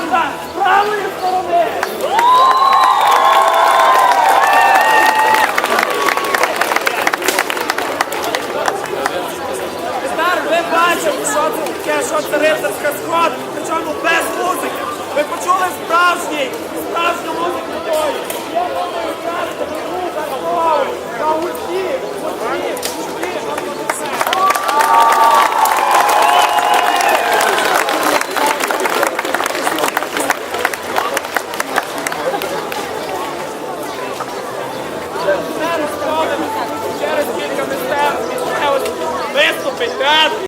команда з правої сторони. Стар, ви бачили, що це таке, що це рицарська сход, причому без музики. Ви почули справжній, справжньому.